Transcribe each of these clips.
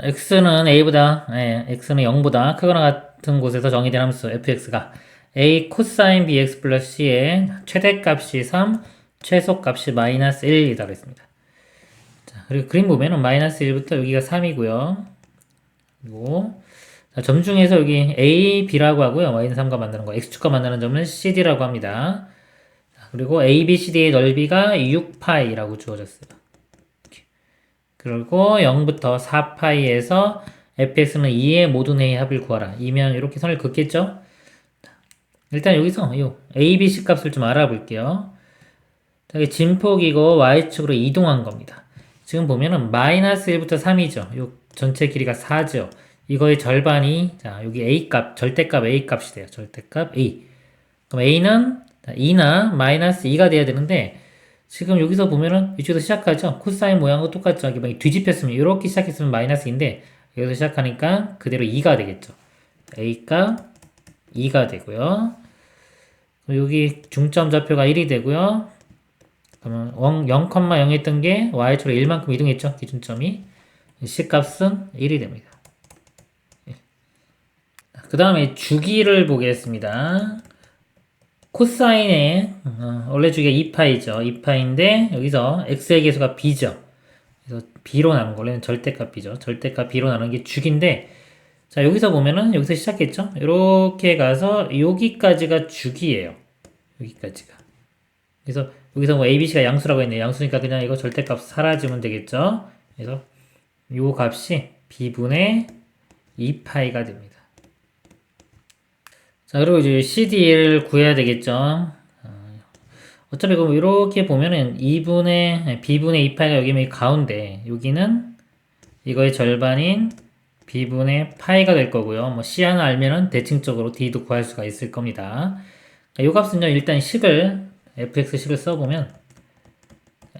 x는 a보다 예, x는 0보다 크거나 같은 곳에서 정의된 함수 fx가 a 코사인 bx 플러스 c의 최대값이 3, 최소값이 마이너스 1이다 그랬습니다. 자, 그리고 그림 보면은 마이너스 1부터 여기가 3이고요. 그리고 자, 점 중에서 여기 a, b라고 하고요. y는 3과 만드는 거, x축과 만드는 점은 cd라고 합니다. 자, 그리고 a, b, cd의 넓이가 6파이라고 주어졌어요. 그리고 0부터 4파이에서 fx는 2의 모든 회의 합을 구하라. 이면 이렇게 선을 긋겠죠? 일단 여기서 이 a, b, c 값을 좀 알아볼게요. 자, 이게 진폭이고 y축으로 이동한 겁니다. 지금 보면은 마이너스 1부터 3이죠. 요 전체 길이가 4죠. 이거의 절반이 자 여기 a 값 절대값 a 값이 돼요. 절대값 a. 그럼 a는 2나 마이너스 2가 돼야 되는데 지금 여기서 보면은 이쪽에서 시작하죠. 코사인 모양과 똑같죠. 막 뒤집혔으면 이렇게 시작했으면 마이너스인데 여기서 시작하니까 그대로 2가 되겠죠. a 값 2가 되고요. 여기 중점 좌표가 1이 되고요. 그러면 0,0 했던 게 y축으로 1만큼 이동했죠. 기준점이. c 값은 1이 됩니다. 그 다음에 주기를 보겠습니다. 코사인의 어, 원래 주기가 2파이죠. 2파인데 여기서 x의 계수가 b죠. 그래서 b로 나눈 거 원래는 절대값 b죠. 절대값 b로 나눈 게 주기인데 자 여기서 보면은 여기서 시작했죠. 이렇게 가서 여기까지가 주기예요. 여기까지가. 그래서 여기서 뭐 a, b, c가 양수라고 했네요. 양수니까 그냥 이거 절대값 사라지면 되겠죠. 그래서 요 값이 b분의 2파이가 됩니다. 자, 그리고 이제 CD를 구해야 되겠죠. 어, 어차피 그럼 이렇게 보면은 2분의, B분의 2파이가 여기면 가운데, 여기는 이거의 절반인 B분의 파이가 될 거고요. 뭐 C 하나 알면은 대칭적으로 D도 구할 수가 있을 겁니다. 이 값은요, 일단 식을, fx 식을 써보면,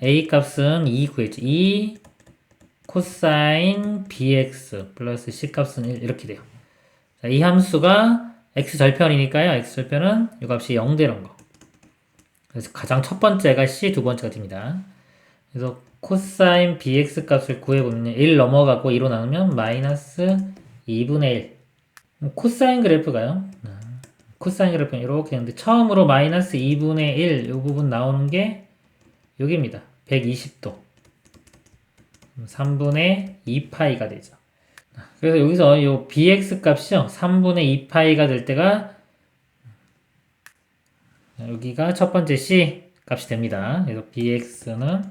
A 값은 2 구했죠. 2 코사인 bx 플러스 c 값은 1 이렇게 돼요. 자, 이 함수가 x 절편이니까요. x 절편은 이 값이 0 되는 거. 그래서 가장 첫 번째가 c, 두 번째가 됩니다. 그래서 코사인 bx 값을 구해보면 1 넘어가고 2로 나누면 마이너스 2분의 1. 코사인 그래프가요. 코사인 그래프는 이렇게 했는데 처음으로 마이너스 2분의 1 이 부분 나오는 게 여기입니다. 120도. 3분의 2파이가 되죠. 그래서 여기서 이 bx 값이요. 3분의 2파이가 될 때가 여기가 첫 번째 c 값이 됩니다. 그래서 bx는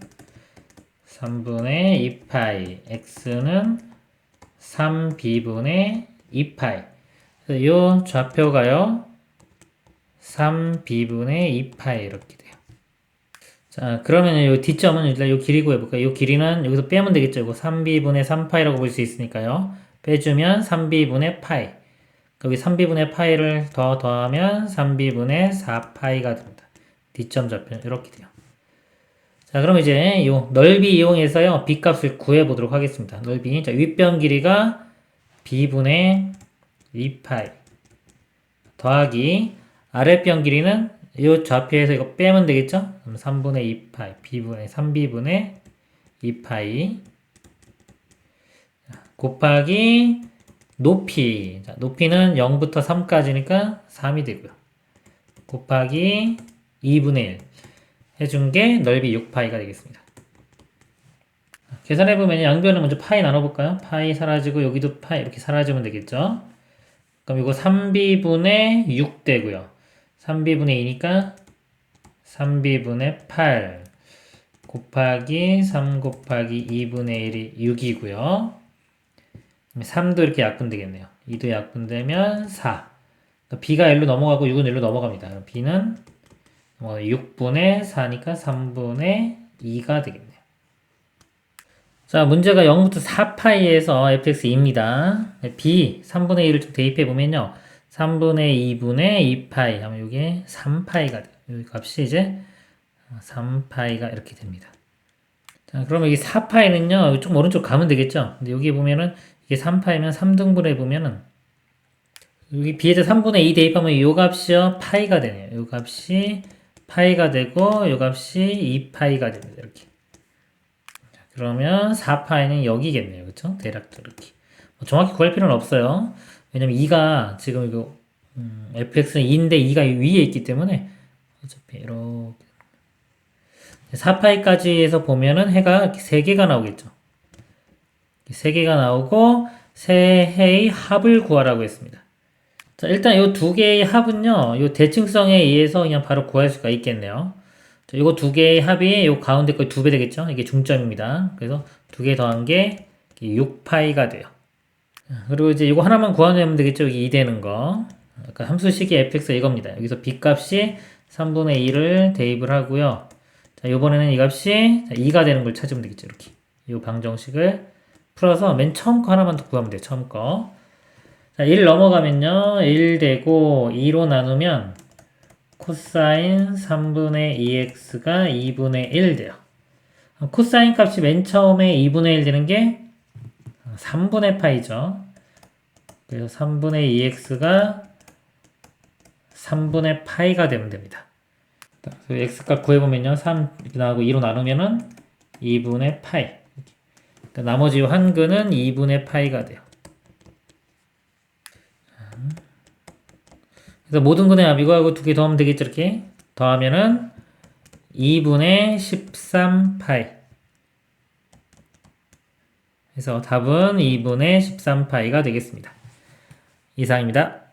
3분의 2파이, x는 3b분의 2파이. 이 좌표가요. 3b분의 2파이 이렇게. 자, 그러면 이 뒷점은 일단 이 길이 구해볼까요? 이 길이는 여기서 빼면 되겠죠. 이거 3b분의 3파이라고 볼 수 있으니까요. 빼주면 3b분의 파이. 여기 3b분의 파이를 더 더하면 3b분의 4파이가 됩니다. 뒷점 좌표 이렇게 돼요. 자, 그럼 이제 이 넓이 이용해서요. b 값을 구해 보도록 하겠습니다. 넓이. 자, 윗변 길이가 b분의 2파이 더하기 아랫변 길이는 이 좌표에서 이거 빼면 되겠죠? 그럼 3분의 2파이, b분의 3b분의 2파이 곱하기 높이. 자, 높이는 0부터 3까지니까 3이 되고요. 곱하기 2분의 1 해준 게 넓이 6파이가 되겠습니다. 계산해보면 양변을 먼저 파이 나눠볼까요? 파이 사라지고 여기도 파이 이렇게 사라지면 되겠죠? 그럼 이거 3b분의 6 되고요. 3b분의 2니까 3b분의 8 곱하기 3 곱하기 2분의 1이 6이고요. 3도 이렇게 약분되겠네요. 2도 약분되면 4. 그러니까 b가 1로 넘어가고 6은 1로 넘어갑니다. b는 6분의 4니까 3분의 2가 되겠네요. 자, 문제가 0부터 4파이에서 fx2입니다. b 3분의 1을 좀 대입해 보면요. 3분의 2분의 2파이 하면 이게 3파이가 돼요. 이 값이 이제 3파이가 이렇게 됩니다. 자, 그러면 여기 4파이는요. 좀 오른쪽 가면 되겠죠. 근데 여기 보면은 이게 3파이면 3등분해 보면은 여기 b에다 3분의 2 대입하면 이 값이요. 파이가 되네요. 이 값이 파이가 되고 이 값이 2파이가 됩니다. 이렇게. 그러면 4파이는 여기겠네요. 그쵸? 대략 이렇게. 뭐 정확히 구할 필요는 없어요. 왜냐면 2가 지금 이거 음, fx는 2인데 2가 위에 있기 때문에 어차피 이렇게 4파이까지 해서 보면은 해가 이렇게 3개가 나오겠죠. 3개가 나오고 세 해의 합을 구하라고 했습니다. 자, 일단 이 두 개의 합은요, 이 대칭성에 의해서 그냥 바로 구할 수가 있겠네요. 자, 이거 두 개의 합이 이 가운데 거 두 배 되겠죠? 이게 중점입니다. 그래서 두 개 더한 게 6파이가 돼요. 그리고 이제 이거 하나만 구하면 되겠죠? 여기 2 되는 거. 아까 함수식이 fx가 이겁니다. 여기서 b 값이 3분의 2를 대입을 하고요. 자, 이번에는 이 값이 2가 되는 걸 찾으면 되겠죠? 이렇게. 이 방정식을 풀어서 맨 처음 거 하나만 더 구하면 돼요. 처음 거. 자, 1 넘어가면요. 1 되고 2로 나누면 코사인 3분의 2x가 2분의 1 돼요. 코사인 값이 맨 처음에 2분의 1 되는 게 3분의 파이죠. 그래서 3분의 2x가 3분의 파이가 되면 됩니다. x값 구해보면요. 3 이렇게 나오고 2로 나누면은 2분의 파이. 그러니까 나머지 요 한근은 2분의 파이가 돼요. 그래서 모든 근의 합 이거하고 두 개 더하면 되겠죠 이렇게 더하면은 2분의 13 파이 그래서 답은 2분의 13파이가 되겠습니다. 이상입니다.